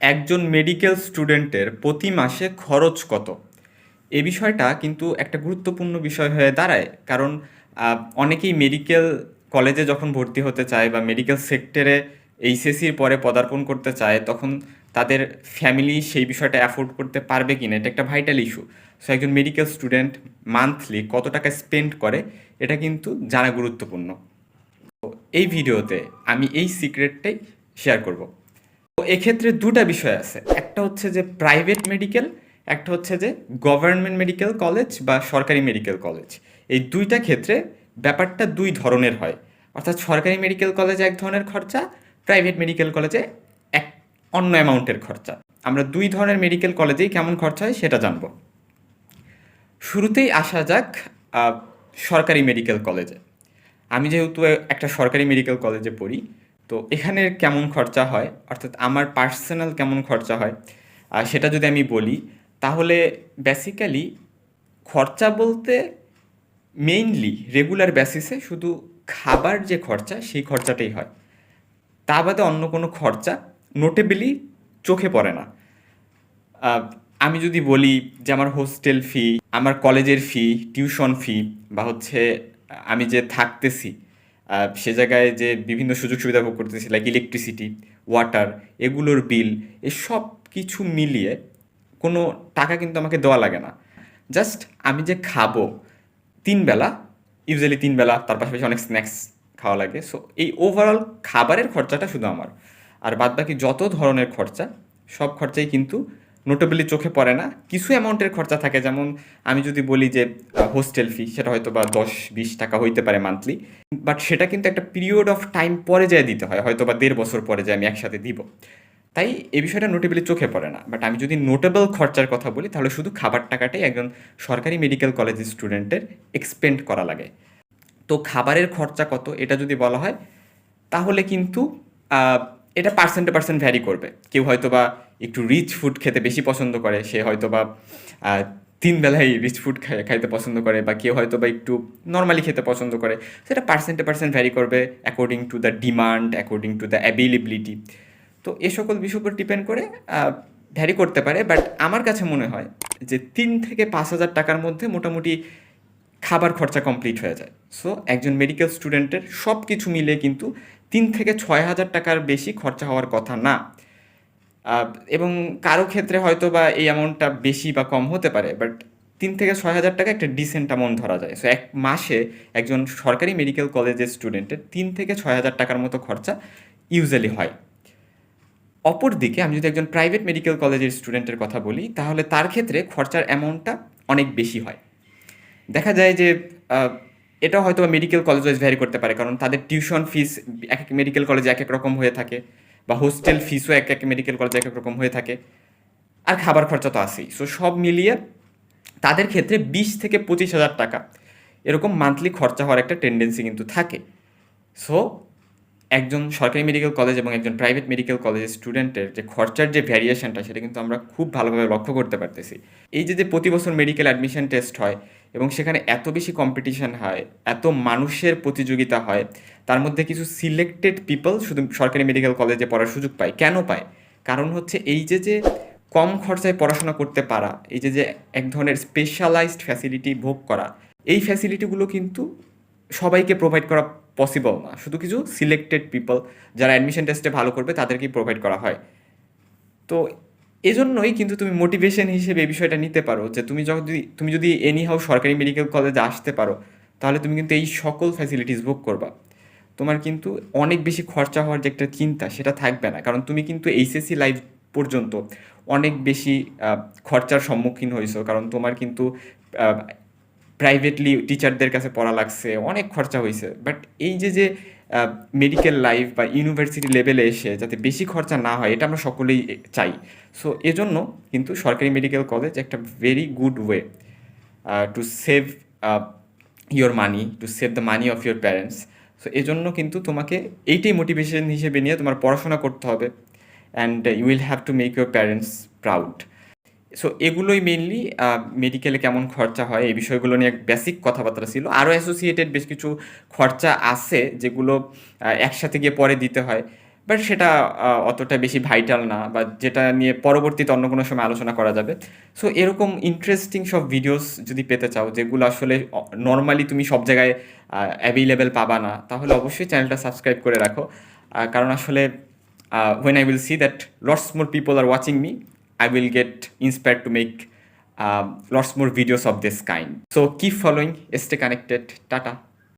একজন মেডিকেল স্টুডেন্টের প্রতি মাসে খরচ কত? এ বিষয়টা কিন্তু একটা গুরুত্বপূর্ণ বিষয় হয়ে দাঁড়ায়, কারণ অনেকেই মেডিকেল কলেজে যখন ভর্তি হতে চায় বা মেডিকেল সেক্টরে এইচএসসির পরে পদার্পণ করতে চায়, তখন তাদের ফ্যামিলি সেই বিষয়টা অ্যাফোর্ড করতে পারবে কিনা, এটা একটা ভাইটাল ইস্যু সো একজন মেডিকেল স্টুডেন্ট মান্থলি কত টাকা স্পেন্ড করে, এটা কিন্তু জানা গুরুত্বপূর্ণ। তো এই ভিডিওতে আমি এই সিক্রেটটাই শেয়ার করব। এক্ষেত্রে দুটা বিষয় আছে। একটা হচ্ছে যে প্রাইভেট মেডিকেল একটা হচ্ছে যে গভর্নমেন্ট মেডিকেল কলেজ বা সরকারি মেডিকেল কলেজ এই দুইটা ক্ষেত্রে ব্যাপারটা দুই ধরনের হয়। অর্থাৎ সরকারি মেডিকেল কলেজে এক ধরনের খরচা প্রাইভেট মেডিকেল কলেজে এক অন্য অ্যামাউন্টের খরচা। আমরা দুই ধরনের মেডিকেল কলেজেই কেমন খরচা হয় সেটা জানব। শুরুতেই আসা যাক সরকারি মেডিকেল কলেজে আমি যেহেতু একটা সরকারি মেডিকেল কলেজে পড়ি তো এখানে কেমন খরচা হয়? অর্থাৎ আমার পার্সোনাল কেমন খরচা হয়? আর সেটা যদি আমি বলি, তাহলে বেসিক্যালি খরচা বলতে মেইনলি রেগুলার বেসিসে শুধু খাবার যে খরচা, সেই খরচাটাই হয়। তা বাদে অন্য কোনো খরচা নোটেবলি চোখে পড়ে না। আমি যদি বলি যে আমার হোস্টেল ফি আমার কলেজের ফি টিউশন ফি বা হচ্ছে আমি যে থাকতেছি সে জায়গায় যে বিভিন্ন সুযোগ সুবিধা ভোগ করতেছি লাইক ইলেকট্রিসিটি ওয়াটার এগুলোর বিল এসব কিছু মিলিয়ে কোনো টাকা কিন্তু আমাকে দেওয়া লাগে না। জাস্ট আমি যে খাব, তিন বেলা ইউজুয়ালি তিন বেলা, তার পাশাপাশি অনেক স্ন্যাক্স খাওয়া লাগে। সো এই ওভারঅল খাবারের খরচাটা শুধু আমার। আর বাদ বাকি যত ধরনের খরচা, সব খরচাই কিন্তু নোটেবলি চোখে পড়ে না। কিছু অ্যামাউন্টের খরচা থাকে, যেমন আমি যদি বলি যে হোস্টেল ফি সেটা হয়তো বা দশ বিশ টাকা হইতে পারে মান্থলি বাট সেটা কিন্তু একটা পিরিয়ড অফ টাইম পরে যায় দিতে হয়, হয়তো বা দেড় বছর পরে যায় আমি একসাথে দিব। তাই এই বিষয়টা নোটেবলি চোখে পড়ে না। বাট আমি যদি নোটেবল খরচার কথা বলি, তাহলে শুধু খাবার টাকাটাই একজন সরকারি মেডিকেল কলেজের স্টুডেন্টের এক্সপেন্ড করা লাগে। তো খাবারের খরচা কত, এটা যদি বলা হয়, তাহলে কিন্তু এটা পার্সেন্টে পার্সেন্ট ভ্যারি করবে। কেউ হয়তো বা একটু রিচ ফুড খেতে বেশি পছন্দ করে। সে হয়তো বা তিন বেলায় রিচ ফুড খাইতে পছন্দ করে বা কেউ হয়তো বা একটু নর্মালি খেতে পছন্দ করে। সেটা পার্সেন্টে পার্সেন্ট ভ্যারি করবে according to the demand according to the availability তো এ সকল বিষয়ের উপর ডিপেন্ড করে ভ্যারি করতে পারে। বাট আমার কাছে মনে হয় যে তিন থেকে পাঁচ হাজার টাকার মধ্যে মোটামুটি খাবার খরচা কমপ্লিট হয়ে যায়। সো একজন মেডিকেল স্টুডেন্টের সব কিছু মিলে কিন্তু তিন থেকে ছয় হাজার টাকার বেশি খরচা হওয়ার কথা না। এবং কারও ক্ষেত্রে হয়তো বা এই অ্যামাউন্টটা বেশি বা কম হতে পারে বাট তিন থেকে ছয় হাজার টাকা একটা ডিসেন্ট অ্যামাউন্ট ধরা যায়। সো এক মাসে একজন সরকারি মেডিকেল কলেজের স্টুডেন্টের তিন থেকে ছয় হাজার টাকার মতো খরচা ইউজুয়ালি হয়। অপরদিকে আমি যদি একজন প্রাইভেট মেডিকেল কলেজের স্টুডেন্টের কথা বলি, তাহলে তার ক্ষেত্রে খরচার অ্যামাউন্টটা অনেক বেশি হয়। দেখা যায় যে এটা হয়তো মেডিকেল কলেজ ওয়াইজ ভ্যারি করতে পারে, কারণ তাদের টিউশন ফিস এক এক মেডিকেল কলেজে এক এক রকম হয়ে থাকে। বা হোস্টেল ফিসও এক এক মেডিকেল কলেজে এক এক রকম হয়ে থাকে। আর খাবার খরচা তো আছেই। সো সব মিলিয়ে তাদের ক্ষেত্রে বিশ থেকে পঁচিশ হাজার টাকা এরকম মান্থলি খরচা হওয়ার একটা টেন্ডেন্সি কিন্তু থাকে। সো একজন সরকারি মেডিকেল কলেজ এবং একজন প্রাইভেট মেডিকেল কলেজের স্টুডেন্টের যে খরচার যে ভ্যারিয়েশনটা সেটা কিন্তু আমরা খুব ভালোভাবে লক্ষ্য করতে পারতেছি। এই যে যে প্রতি বছর মেডিকেল অ্যাডমিশন টেস্ট হয় এবং সেখানে এত বেশি কম্পিটিশন হয়, এত মানুষের প্রতিযোগিতা হয়, তার মধ্যে কিছু সিলেক্টেড পিপল শুধু সরকারি মেডিকেল কলেজে পড়ার সুযোগ পায়। কেন পায়? কারণ হচ্ছে এই যে যে কম খরচায় পড়াশোনা করতে পারা, এই যে যে এক ধরনের স্পেশালাইজড ফ্যাসিলিটি ভোগ করা, এই ফ্যাসিলিটিগুলো কিন্তু সবাইকে প্রোভাইড করা পসিবল না। শুধু কিছু সিলেক্টেড পিপল যারা অ্যাডমিশন টেস্টে ভালো করবে তাদেরকেই প্রোভাইড করা হয়। তো এজন্যই কিন্তু তুমি মোটিভেশন হিসেবে এই বিষয়টা নিতে পারো যে তুমি যদি তুমি যদি এনি হাউ সরকারি মেডিকেল কলেজে আসতে পারো, তাহলে তুমি কিন্তু এই সকল ফ্যাসিলিটিস ভোগ করবা। তোমার কিন্তু অনেক বেশি খরচা হওয়ার যে একটা চিন্তা সেটা থাকবে না। কারণ তুমি কিন্তু এইচএসসি লাইফ পর্যন্ত অনেক বেশি খরচার সম্মুখীন হয়েছো। কারণ তোমার কিন্তু প্রাইভেটলি টিচারদের কাছে পড়া লাগছে, অনেক খরচা হয়েছে বাট এই যে যে মেডিকেল লাইফ বা ইউনিভার্সিটি লেভেলে এসে যাতে বেশি খরচা না হয়, এটা আমরা সকলেই চাই। সো এজন্য কিন্তু সরকারি মেডিকেল কলেজ একটা very good way to save your money to save the money of your parents so এজন্য কিন্তু তোমাকে এইটাই মোটিভেশন হিসেবে নিয়ে তোমার পড়াশোনা করতে হবে। And you will have to make your parents proud so এগুলোই মেনলি মেডিকেলে কেমন খরচা হয় এই বিষয়গুলো নিয়ে বেসিক কথাবার্তা ছিল। আরও অ্যাসোসিয়েটেড বেশ কিছু খরচা আছে যেগুলো একসাথে গিয়ে পরে দিতে হয়। বাট সেটা অতটা বেশি ভাইটাল না বা যেটা নিয়ে পরবর্তীতে অন্য কোনো সময় আলোচনা করা যাবে। সো এরকম ইন্টারেস্টিং সব ভিডিওস যদি পেতে চাও যেগুলো আসলে নর্মালি তুমি সব জায়গায় অ্যাভেলেবেল পাবা না তাহলে অবশ্যই চ্যানেলটা সাবস্ক্রাইব করে রাখো। কারণ আসলে when I will see that lots more people are watching me, I will get inspired to make um, lots more videos of this kind. So keep following, stay connected. Tata.